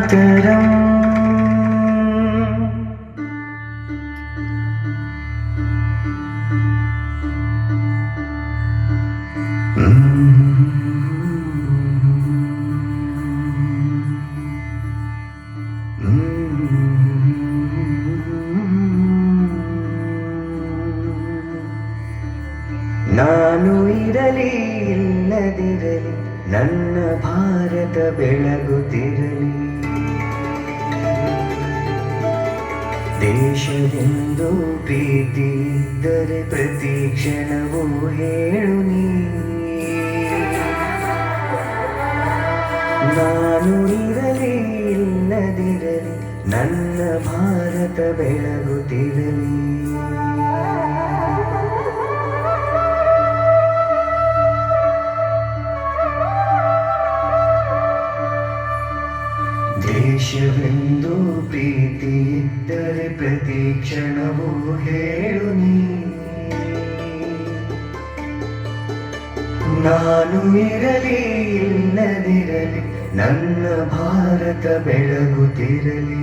मातरम् ನಾನು ಇರಲಿ ಇಲ್ಲದಿರಲಿ ನನ್ನ ಭಾರತ ಬೆಳಗುತ್ತಿರಲಿ. ದೇಶವೆಂದು ಪ್ರೀತಿ ಇದ್ದರೆ ಪ್ರತಿ ಕ್ಷಣವೂ ಹೇಳು ನೀ. ನಾನು ಇರಲಿ ಇಲ್ಲದಿರಲಿ ನನ್ನ ಭಾರತ ಬೆಳಗುತ್ತಿರಲಿ. ಹೇಳು ನೀ. ನಾನು ಇರಲಿ ಇಲ್ಲದಿರಲಿ ನನ್ನ ಭಾರತ ಬೆಳಗುತ್ತಿರಲಿ